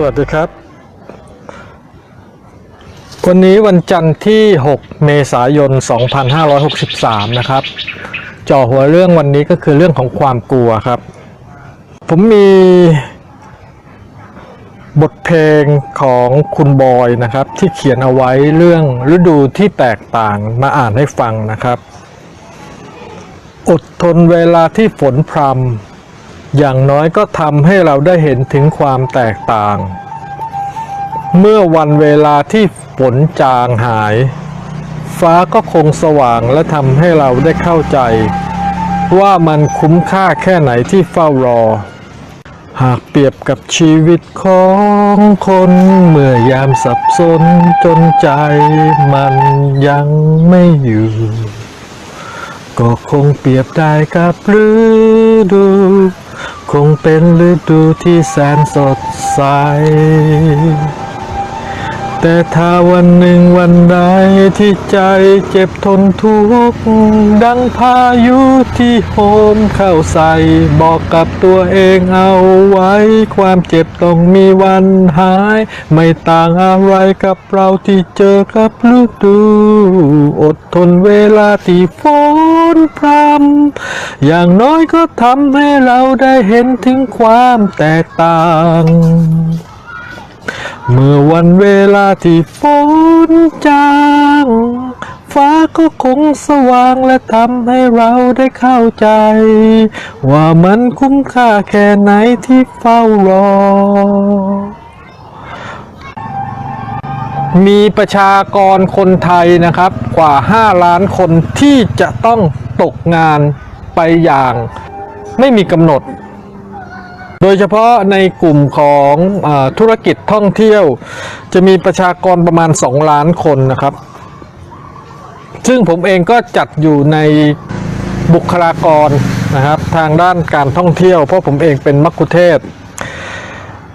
สวัสดีครับ วันนี้วันจันทร์ที่ 6 เมษายน 2563 นะครับจ่อหัวเรื่องวันนี้ก็คือเรื่องของความกลัวครับ ผมมีบทเพลงของคุณบอยนะครับ ที่เขียนเอาไว้เรื่องฤดูที่แตกต่างมาอ่านให้ฟังนะครับ อดทนเวลาที่ฝนพรำ อย่างน้อยก็ทำให้เราได้เห็นถึงความแตกต่าง เมื่อวันเวลาที่ฝนจางหาย ฟ้าก็คงสว่างและทำให้เราได้เข้าใจ ว่ามันคุ้มค่าแค่ไหนที่เฝ้ารอ หากเปรียบกับชีวิตของคน เมื่อยามสับสนจนใจมันยังไม่อยู่ก็คงเปรียบได้กับฤดู คงเป็นฤดูที่แสนสดใส แต่ถ้าวันหนึ่งวันใดที่ใจเจ็บทนทุกข์ดังพายุที่โหมเข้าใส่ บอกกับตัวเองเอาไว้ ความเจ็บต้องมีวันหาย ไม่ต่างอะไรกับเราที่เจอกับฤดู อดทนเวลาที่ฝน พรำอย่างน้อยก็ทำให้เราได้เห็นถึงความแตกต่าง เมื่อวันเวลาที่ฝนจางฟ้าก็คงสว่างและทำให้เราได้เข้าใจ ว่ามันคุ้มค่าแค่ไหนที่เฝ้ารอ มีประชากรคนไทยนะครับกว่า 5 ล้านคนที่จะต้องตกงานไปอย่างไม่มีกำหนด โดยเฉพาะในกลุ่มของอธุรกิจท่องเที่ยว จะมีประชากรประมาณ 2 ล้านคนนะครับ ซึ่งผมเองก็จัดอยู่ในบุคลากรนะครับทางด้านการท่องเที่ยว เพราะผมเองเป็นมัคคุเทศ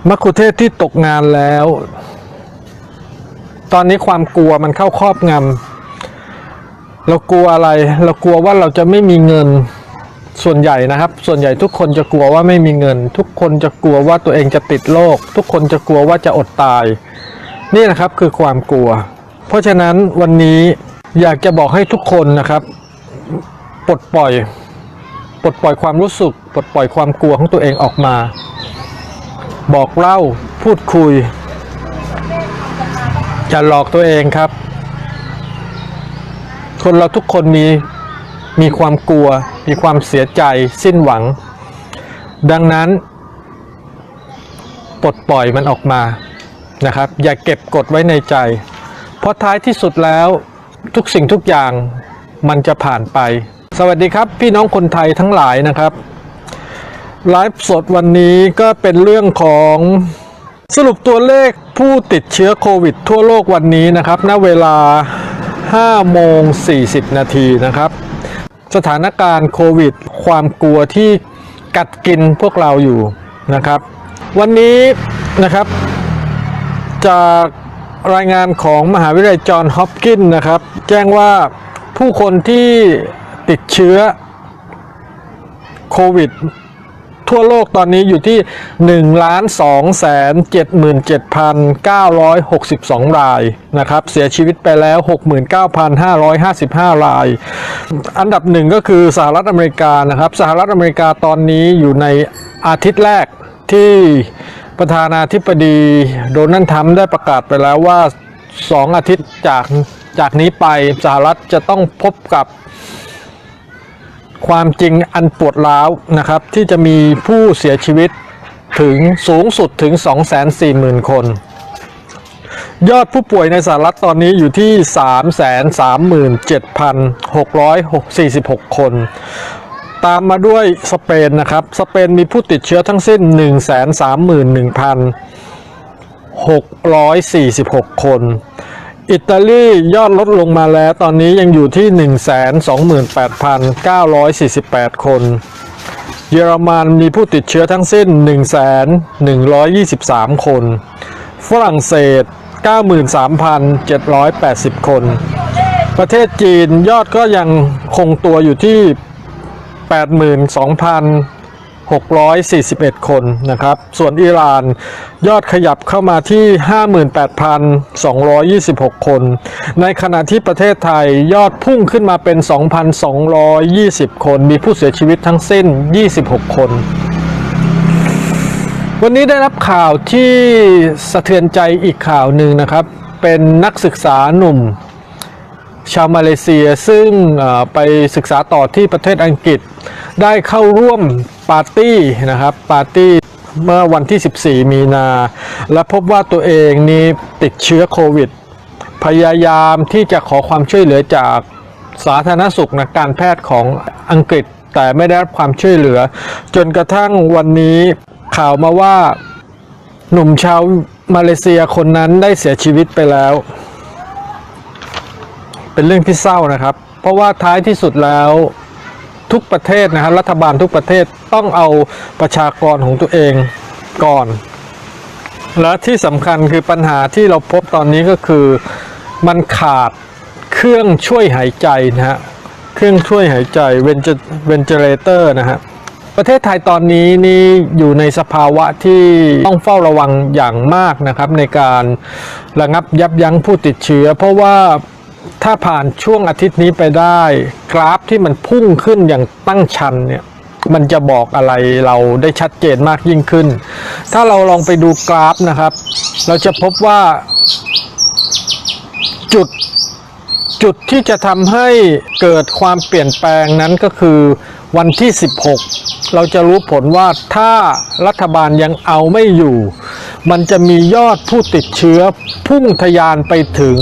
มัคคุเทศที่ตกงานแล้ว ตอนนี้ความกลัวมันเข้าครอบงำเรากลัวอะไร เรากลัวว่าเราจะไม่มีเงินส่วนใหญ่นะครับ ส่วนใหญ่ทุกคนจะกลัวว่าไม่มีเงิน ทุกคนจะกลัวว่าตัวเองจะติดโรคทุกคนจะกลัวว่าจะอดตาย นี่นะครับคือความกลัว เพราะฉะนั้นวันนี้อยากจะบอกให้ทุกคนนะครับ ปลดปล่อย ปลดปล่อยความรู้สึก ปลดปล่อยความกลัวของตัวเองออกมา บอกเล่าพูดคุย อย่าหลอกตัวเองครับ คนเราทุกคนมีมีความกลัว มีความเสียใจ สิ้นหวัง ดังนั้น ปลดปล่อยมันออกมานะครับ อย่าเก็บกดไว้ในใจ เพราะท้ายที่สุดแล้วทุกสิ่งทุกอย่างมันจะผ่านไป สวัสดีครับ พี่น้องคนไทยทั้งหลายนะครับไลฟ์สดวันนี้ก็เป็นเรื่องของสรุปตัวเลข ผู้ติดเชื้อโควิดทั่วโลกวันนี้นะครับ ณ เวลา 5 โมง 40 นาทีนะครับ สถานการณ์โควิด ความกลัวที่กัดกินพวกเราอยู่นะครับ วันนี้นะครับ จากรายงานของมหาวิทยาลัยจอห์นฮอปกินส์นะครับ แจ้งว่าผู้คนที่ติดเชื้อโควิด ทั่วโลกตอนนี้อยู่ที่ 1 2 7 7 962 รายนะครับ เสียชีวิตไปแล้ว 69,555 ราย อันดับหนึ่งก็คือสหรัฐอเมริกานะครับ สหรัฐอเมริกาตอนนี้อยู่ในอาทิตย์แรกที่ประธานาธิบดีโดนัลด์ทรัมป์ได้ประกาศไปแล้วว่า 2 อาทิตย์จากจากนี้ไปสหรัฐจะต้องพบกับ ความจริงอันปวดร้าวนะครับ ที่จะมีผู้เสียชีวิตถึงสูงสุดถึง 240,000 คน ยอดผู้ป่วยในสหรัฐตอนนี้อยู่ที่ 337,646 คน ตามมาด้วยสเปนนะครับ สเปนมีผู้ติดเชื้อทั้งสิ้น 131,646 คน อิตาลียอดลดลงมาแล้วตอนนี้ยังอยู่ที่ 128,948 คน เยอรมันมีผู้ติดเชื้อทั้งสิ้น 1,123 คน ฝรั่งเศส 93,780 คน ประเทศจีนยอดก็ยังคงตัวอยู่ที่ 82,000 641 คนนะครับ ส่วนอิหร่านยอดขยับเข้ามาที่ 58,226 คน ในขณะที่ประเทศไทยยอดพุ่งขึ้นมาเป็น 2,220 คน มีผู้เสียชีวิตทั้งสิ้น 26 คนวันนี้ได้รับข่าวที่สะเทือนใจอีกข่าวหนึ่งนะครับ เป็นนักศึกษาหนุ่ม ชาวมาเลเซียซึ่งไปศึกษาต่อที่ประเทศอังกฤษ ได้เข้าร่วมปาร์ตี้นะครับปาร์ตี้เมื่อวันที่ 14 มีนา และพบว่าตัวเองนี้ติดเชื้อโควิด พยายามที่จะขอความช่วยเหลือจากสาธารณสุขนะการแพทย์ของอังกฤษ แต่ไม่ได้รับความช่วยเหลือ จนกระทั่งวันนี้ข่าวมาว่าหนุ่มชาวมาเลเซียคนนั้นได้เสียชีวิตไปแล้ว เป็นเรื่องที่เศร้านะครับ เพราะว่าท้ายที่สุดแล้วทุกประเทศนะครับรัฐบาลทุกประเทศต้องเอาประชากรของตัวเองก่อน และที่สำคัญคือปัญหาที่เราพบตอนนี้ก็คือมันขาดเครื่องช่วยหายใจนะฮะเครื่องช่วยหายใจเวนเวนเจเลเตอร์นะฮะประเทศไทยตอนนี้นี่อยู่ในสภาวะที่ต้องเฝ้าระวังอย่างมากนะครับในการระงับยับยั้งผู้ติดเชื้อ เพราะว่า ถ้าผ่านช่วงอาทิตย์นี้ไปได้ กราฟที่มันพุ่งขึ้นอย่างตั้งชันเนี่ยมันจะบอกอะไรเราได้ชัดเจนมากยิ่งขึ้น ถ้าเราลองไปดูกราฟนะครับ เราจะพบว่าจุดจุดที่จะทำให้เกิดความเปลี่ยนแปลงนั้นก็คือวันที่ 16 เราจะรู้ผลว่าถ้ารัฐบาลยังเอาไม่อยู่ มันจะมียอดผู้ติดเชื้อพุ่งทะยานไปถึง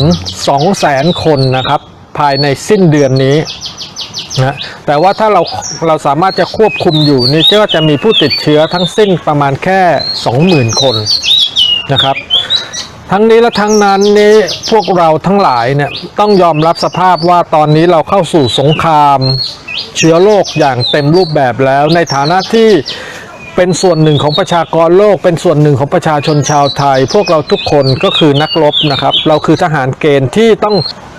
200,000 คนนะครับ ภายในสิ้นเดือนนี้นะแต่ว่าถ้าเราเราสามารถจะควบคุมอยู่นี่ก็จะมีผู้ติดเชื้อทั้งสิ้นประมาณแค่ 20,000 คนนะครับ ทั้งนี้และทั้งนั้นนี้พวกเราทั้งหลายเนี่ยต้องยอมรับสภาพว่าตอนนี้เราเข้าสู่สงคราม เชื้อโรคอย่างเต็มรูปแบบแล้วในฐานะที่ เป็นส่วนหนึ่งของประชากรโลก เป็นส่วนหนึ่งของประชาชนชาวไทย พวกเราทุกคนก็คือนักรบนะครับ เราคือทหารเกณฑ์ที่ต้อง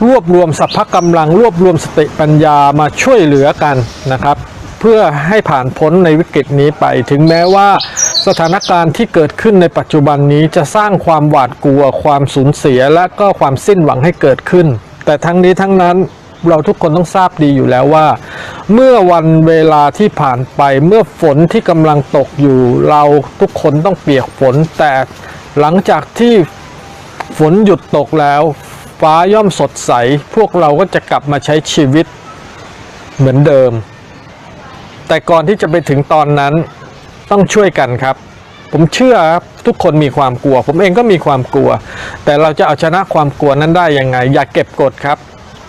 รวบรวมสรรพกำลัง รวบรวมสติปัญญามาช่วยเหลือกันนะครับ เพื่อให้ผ่านพ้นในวิกฤตนี้ไป ถึงแม้ว่าสถานการณ์ที่เกิดขึ้นในปัจจุบันนี้จะสร้างความหวาดกลัว ความสูญเสีย และก็ความสิ้นหวังให้เกิดขึ้น แต่ทั้งนี้ทั้งนั้น เราทุกคนต้องทราบดีอยู่แล้วว่า เมื่อวันเวลาที่ผ่านไปเมื่อฝนที่กำลังตกอยู่ เราทุกคนต้องเปียกฝนแต่หลังจากที่ฝนหยุดตกแล้ว ฟ้าย่อมสดใส พวกเราก็จะกลับมาใช้ชีวิตเหมือนเดิม แต่ก่อนที่จะไปถึงตอนนั้นต้องช่วยกันครับ ผมเชื่อครับทุกคนมีความกลัว ผมเองก็มีความกลัว แต่เราจะเอาชนะความกลัวนั้นได้ยังไง อย่าเก็บกดครับ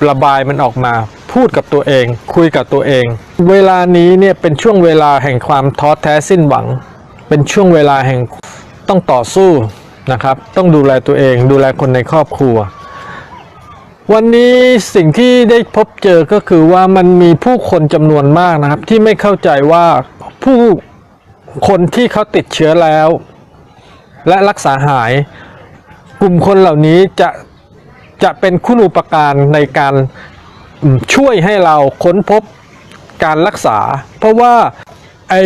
ระบายมันออกมา พูดกับตัวเอง คุยกับตัวเอง เวลานี้เนี่ยเป็นช่วงเวลาแห่งความท้อแท้สิ้นหวัง เป็นช่วงเวลาแห่งต้องต่อสู้นะครับ ต้องดูแลตัวเอง ดูแลคนในครอบครัว วันนี้สิ่งที่ได้พบเจอก็คือว่ามันมีผู้คนจำนวนมากนะครับ ที่ไม่เข้าใจว่าผู้คนที่เขาติดเชื้อแล้ว และรักษาหาย กลุ่มคนเหล่านี้จะ จะเป็นคุณอุปการในการช่วยให้เราค้นพบการรักษา เพราะว่าไอ้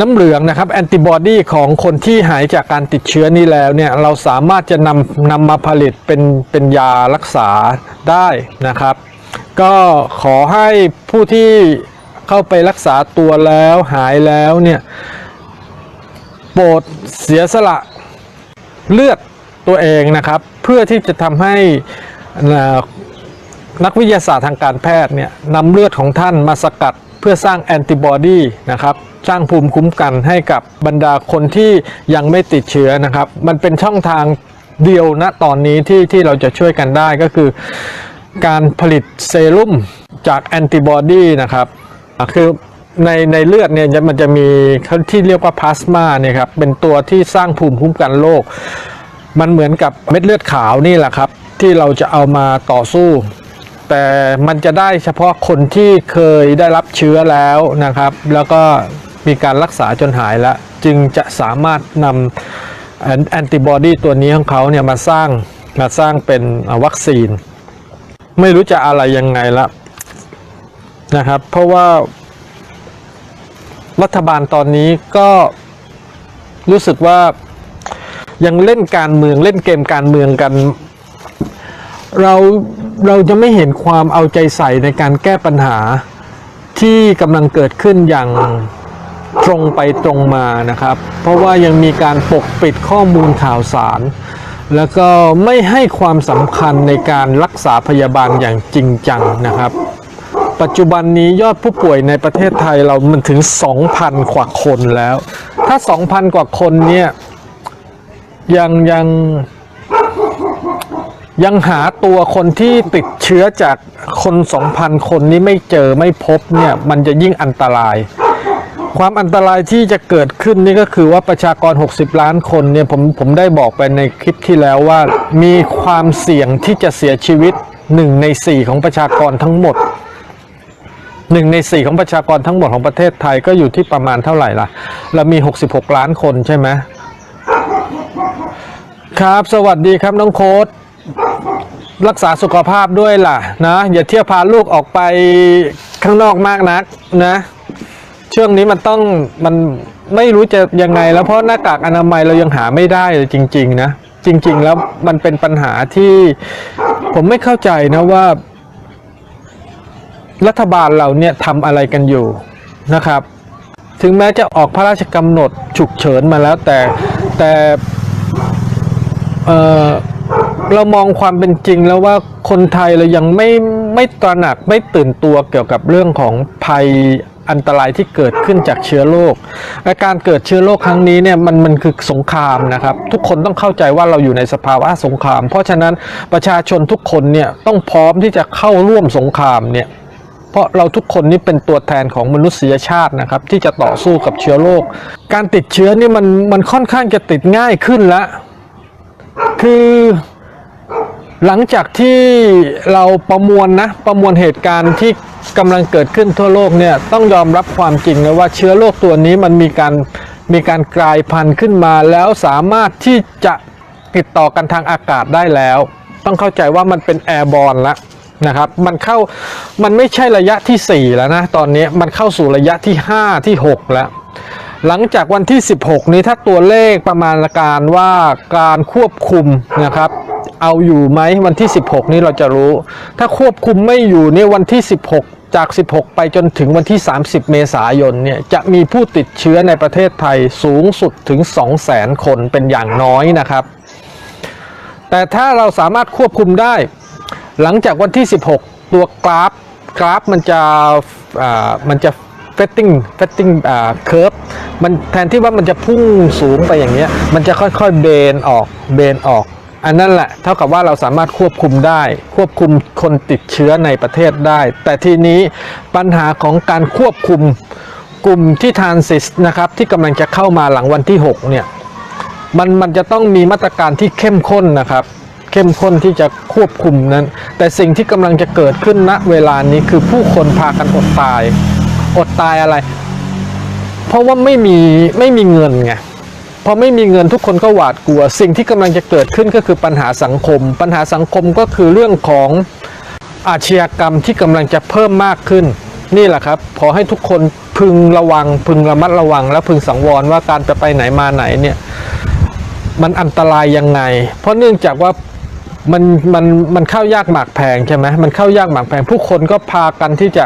น้ำเหลืองนะครับแอนติบอดีของคนที่หายจากการติดเชื้อนี้แล้วเนี่ยเราสามารถจะนำนำมาผลิตเป็นเป็นยารักษาได้นะครับ ก็ขอให้ผู้ที่เข้าไปรักษาตัวแล้วหายแล้วเนี่ยโปรดเสียสละเลือด ตัวเองนะครับ เพื่อที่จะทำให้นักวิทยาศาสตร์ทางการแพทย์เนี่ยนำเลือดของท่านมาสกัดเพื่อสร้างแอนติบอดีนะครับสร้างภูมิคุ้มกันให้กับบรรดาคนที่ยังไม่ติดเชื้อนะครับ มันเป็นช่องทางเดียวณตอนนี้ที่ที่เราจะช่วยกันได้ก็คือ การผลิตเซรุ่มจากแอนติบอดีนะครับคือในในเลือดเนี่ยมันจะมีที่เรียกว่าพลาสมาเนี่ยครับเป็นตัวที่สร้างภูมิคุ้มกันโรค มันเหมือนกับเม็ดเลือดขาวนี่แหละครับ ที่เราจะเอามาต่อสู้ แต่มันจะได้เฉพาะคนที่เคยได้รับเชื้อแล้วนะครับ แล้วก็มีการรักษาจนหายแล้ว จึงจะสามารถนำแอนติบอดีตัวนี้ของเขาเนี่ยมาสร้างมาสร้างเป็นวัคซีน ไม่รู้จะอะไรยังไงละนะครับ เพราะว่ารัฐบาลตอนนี้ก็รู้สึกว่า ยังเล่นการเมืองเล่นเกมการเมืองกัน เราเราจะไม่เห็นความเอาใจใส่ในการแก้ปัญหาที่กำลังเกิดขึ้นอย่างตรงไปตรงมานะครับ เพราะว่ายังมีการปกปิดข้อมูลข่าวสาร แล้วก็ไม่ให้ความสำคัญในการรักษาพยาบาลอย่างจริงจังนะครับ ปัจจุบันนี้ยอดผู้ป่วยในประเทศไทยเรามันถึง 2,000 กว่าคนแล้ว ถ้า 2,000 กว่าคนเนี่ย ยังยังยังหาตัวคนที่ติดเชื้อจากคน2,000คนนี้ไม่เจอไม่พบเนี่ยมันจะยิ่งอันตราย ความอันตรายที่จะเกิดขึ้นนี่ก็คือว่าประชากร 60 ล้านคนเนี่ยผมผมได้บอกไปในคลิปที่แล้วว่ามีความเสี่ยงที่จะเสียชีวิต 1 ใน 4 ของประชากรทั้งหมดหนึ่งในสี่ของประชากรทั้งหมดของประเทศไทยก็อยู่ที่ประมาณเท่าไหร่ล่ะ เรามี 66 ล้านคนใช่ไหม ครับ สวัสดีครับน้องโค้ดรักษาสุขภาพด้วยล่ะนะ อย่าเที่ยวพาลูกออกไปข้างนอกมากนักนะ ช่วงนี้มันต้องมันไม่รู้จะยังไง แล้วเพราะหน้ากากอนามัยเรายังหาไม่ได้เลยจริง ๆ นะ จริง ๆ แล้วมันเป็นปัญหาที่ผมไม่เข้าใจนะว่า รัฐบาลเราเนี่ยทำอะไรกันอยู่นะครับ ถึงแม้จะออกพระราชกำหนดฉุกเฉินมาแล้วแต่แต่ เอ่อเรามองความเป็นจริงแล้วว่าคนไทยเรายังไม่ไม่ตระหนักไม่ตื่นตัวเกี่ยวกับเรื่องของภัยอันตรายที่เกิดขึ้นจากเชื้อโรคและการเกิดเชื้อโรคครั้งนี้เนี่ยมันมันคือสงครามนะครับ ทุกคนต้องเข้าใจว่าเราอยู่ในสภาวะสงคราม เพราะฉะนั้นประชาชนทุกคนเนี่ยต้องพร้อมที่จะเข้าร่วมสงครามเนี่ยเพราะเราทุกคนนี่เป็นตัวแทนของมนุษยชาตินะครับ ที่จะต่อสู้กับเชื้อโรคการติดเชื้อนี่มันมันค่อนข้างจะติดง่ายขึ้นแล้ว คือหลังจากที่เราประมวลนะประมวลเหตุการณ์ที่กำลังเกิดขึ้นทั่วโลกเนี่ยต้องยอมรับความจริงนะว่าเชื้อโรคตัวนี้มันมีการมีการกลายพันธุ์ขึ้นมาแล้วสามารถที่จะติดต่อกันทางอากาศได้แล้ว ต้องเข้าใจว่ามันเป็นแอร์บอลแล้วนะครับมันเข้ามันไม่ใช่ระยะที่ 4 แล้วนะตอนนี้มันเข้าสู่ระยะที่ 5 ที่ 6 แล้ว หลังจากวันที่ 16 นี้ถ้าตัวเลขประมาณการว่าการควบคุมนะครับ เอาอยู่ไหมวันที่ 16 นี้เราจะรู้ ถ้าควบคุมไม่อยู่เนี่ยวันที่ 16 จาก 16 ไปจนถึงวันที่ 30 เมษายนเนี่ยจะมีผู้ติดเชื้อในประเทศไทยสูงสุดถึง 200,000 คนเป็นอย่างน้อยนะครับ แต่ถ้าเราสามารถควบคุมได้ หลังจากวันที่ 16 ตัวกราฟกราฟมันจะอ่ามันจะ fetting fetting อ่า curve มันแทนที่ว่ามันจะพุ่งสูงไปอย่างเงี้ยมันจะค่อยๆเบนออกเบนออก อันนั้นแหละเท่ากับว่าเราสามารถควบคุมได้ ควบคุมคนติดเชื้อในประเทศได้ แต่ทีนี้ปัญหาของการควบคุมกลุ่มที่ทานซิสนะครับที่กำลังจะเข้ามาหลังวันที่ 6 เนี่ยมันมันจะต้องมีมาตรการที่เข้มข้นนะครับเข้มข้นที่จะควบคุมนั้น แต่สิ่งที่กำลังจะเกิดขึ้นณเวลานี้คือผู้คนพากันอดตาย อดตายอะไร เพราะว่าไม่มีไม่มีเงินไงพอไม่มีเงินทุกคนก็หวาดกลัว สิ่งที่กำลังจะเกิดขึ้นก็คือปัญหาสังคม ปัญหาสังคมก็คือเรื่องของอาชญากรรมที่กำลังจะเพิ่มมากขึ้น นี่แหละครับ ขอให้ทุกคนพึงระวัง พึงระมัดระวัง และพึงสังวรว่าการจะไปไหนมาไหนเนี่ยมันอันตรายยังไง เพราะเนื่องจากว่ามันมันมันเข้ายากหมากแพงใช่ไหมมันเข้ายากหมากแพง ผู้คนก็พากันที่จะ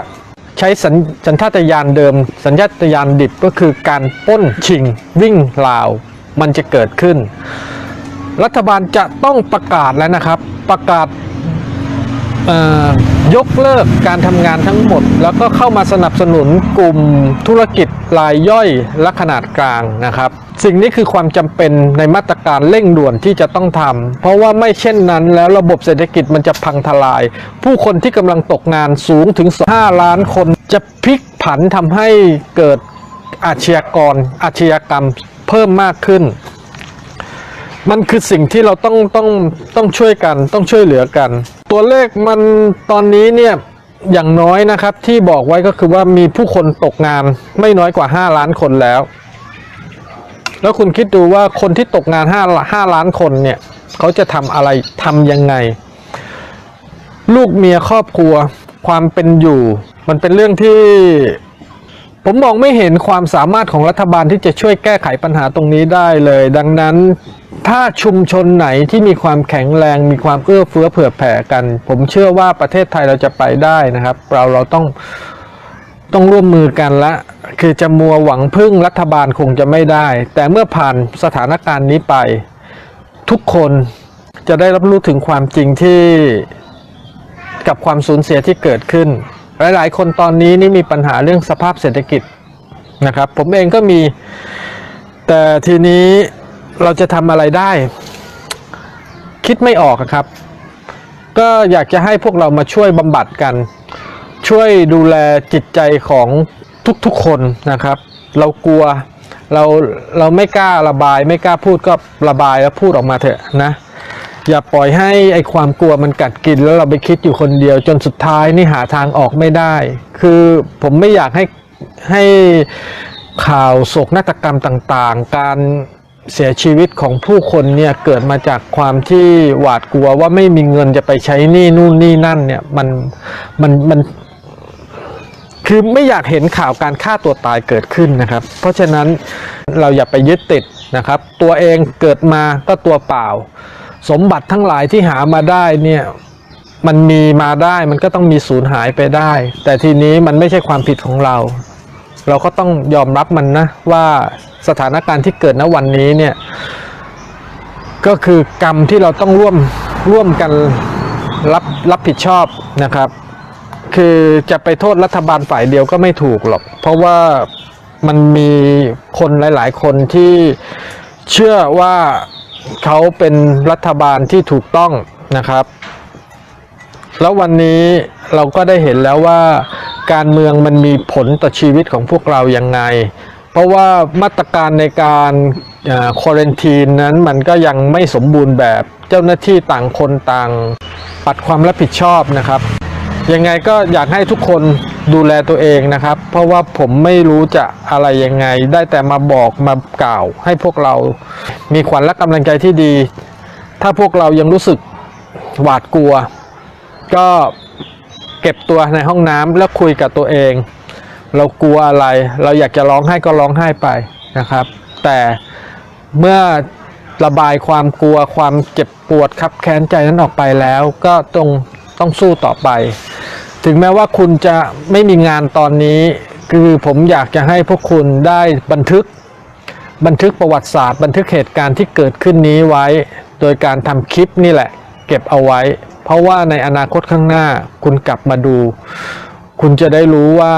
ใช้สัญสัญชาตญาณเดิม สัญชาตญาณดิบก็คือการป้นชิง วิ่งราว มันจะเกิดขึ้น รัฐบาลจะต้องประกาศแล้วนะครับ ประกาศยกเลิกการทำงานทั้งหมด แล้วก็เข้ามาสนับสนุนกลุ่มธุรกิจรายย่อยและขนาดกลางนะครับ สิ่งนี้คือความจำเป็นในมาตรการเร่งด่วนที่จะต้องทำเพราะว่าไม่เช่นนั้นแล้วระบบเศรษฐกิจมันจะพังทลาย ผู้คนที่กำลังตกงานสูงถึง 5 ล้านคนจะพลิกผันทำให้เกิดอาชญากร อาชญากรรมเพิ่มมากขึ้น มันคือสิ่งที่เราต้องต้องต้องช่วยกันต้องช่วยเหลือกัน ตัวเลขมันตอนนี้เนี่ยอย่างน้อยนะครับที่บอกไว้ก็คือว่ามีผู้คนตกงานไม่น้อยกว่า 5 ล้านคนแล้ว แล้วคุณคิดดูว่าคนที่ตกงาน5 5ล้านคนเนี่ยเขาจะทำอะไรทำยังไง ลูกเมียครอบครัว ความเป็นอยู่ มันเป็นเรื่องที่ ผมมองไม่เห็นความสามารถของรัฐบาลที่จะช่วยแก้ไขปัญหาตรงนี้ได้เลย ดังนั้นถ้าชุมชนไหนที่มีความแข็งแรง มีความเอื้อเฟื้อเผื่อแผ่กัน ผมเชื่อว่าประเทศไทยเราจะไปได้นะครับ เราเราต้อง ต้องร่วมมือกันละ คือจะมัวหวังพึ่งรัฐบาลคงจะไม่ได้ แต่เมื่อผ่านสถานการณ์นี้ไป ทุกคนจะได้รับรู้ถึงความจริงที่กับความสูญเสียที่เกิดขึ้น หลายๆ คนตอนนี้นี่มีปัญหาเรื่องสภาพเศรษฐกิจนะครับ ผมเองก็มี แต่ทีนี้เราจะทำอะไรได้ คิดไม่ออกครับ ก็อยากจะให้พวกเรามาช่วยบำบัดกัน ช่วยดูแลจิตใจของทุกๆคนนะครับ เรากลัวเราเราไม่กล้าระบาย ไม่กล้าพูดก็ระบายแล้วพูดออกมาเถอะนะ อย่าปล่อยให้ไอความกลัวมันกัดกินแล้วเราไปคิดอยู่คนเดียว จนสุดท้ายนี่หาทางออกไม่ได้ คือผมไม่อยากให้ให้ข่าวโศกนาฏกรรมต่างๆ การเสียชีวิตของผู้คนเนี่ยเกิดมาจากความที่หวาดกลัวว่าไม่มีเงินจะไปใช้นี้นู่นนี่นั่นเนี่ยมันมันมัน คือไม่อยากเห็นข่าวการฆ่าตัวตายเกิดขึ้นนะครับ เพราะฉะนั้นเราอย่าไปยึดติดนะครับ ตัวเองเกิดมาก็ตัวเปล่า สมบัติทั้งหลายที่หามาได้เนี่ยมันมีมาได้มันก็ต้องมีสูญหายไปได้ แต่ทีนี้มันไม่ใช่ความผิดของเรา เราก็ต้องยอมรับมันนะว่าสถานการณ์ที่เกิดณวันนี้เนี่ยก็คือกรรมที่เราต้องร่วมร่วมกันรับรับผิดชอบนะครับ คือจะไปโทษรัฐบาลฝ่ายเดียวก็ไม่ถูกหรอก เพราะว่ามันมีคนหลาย ๆ คนที่เชื่อว่าเขาเป็นรัฐบาลที่ถูกต้องนะครับ แล้ววันนี้เราก็ได้เห็นแล้วว่าการเมืองมันมีผลต่อชีวิตของพวกเรายังไง เพราะว่ามาตรการในการควอเรนทีนนั้นมันก็ยังไม่สมบูรณ์แบบเจ้าหน้าที่ต่างคนต่างปัดความรับผิดชอบนะครับ ยังไงก็อยากให้ทุกคนดูแลตัวเองนะครับ เพราะว่าผมไม่รู้จะอะไรยังไง ได้แต่มาบอกมากล่าว ให้พวกเรามีขวัญและกำลังใจที่ดี ถ้าพวกเรายังรู้สึกหวาดกลัว ก็เก็บตัวในห้องน้ำแล้วคุยกับตัวเอง เรากลัวอะไร เราอยากจะร้องไห้ก็ร้องไห้ไปนะครับ แต่เมื่อระบายความกลัวความเจ็บปวดคับแค้นใจนั้นออกไปแล้ว ก็ต้องต้องสู้ต่อไป ถึงแม้ว่าคุณจะไม่มีงานตอนนี้ คือผมอยากจะให้พวกคุณได้บันทึก บันทึกประวัติศาสตร์ บันทึกเหตุการณ์ที่เกิดขึ้นนี้ไว้ โดยการทำคลิปนี่แหละ เก็บเอาไว้ เพราะว่าในอนาคตข้างหน้า คุณกลับมาดู คุณจะได้รู้ว่า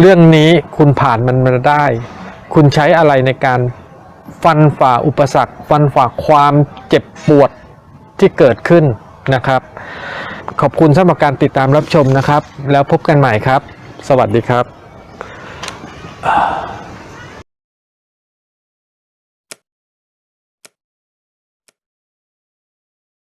เรื่องนี้คุณผ่านมันมาได้ คุณใช้อะไรในการฟันฝ่าอุปสรรค ฟันฝ่าความเจ็บปวดที่เกิดขึ้นนะครับ ขอบคุณสำหรับการติดตามรับชมนะครับ แล้วพบกันใหม่ครับ สวัสดีครับ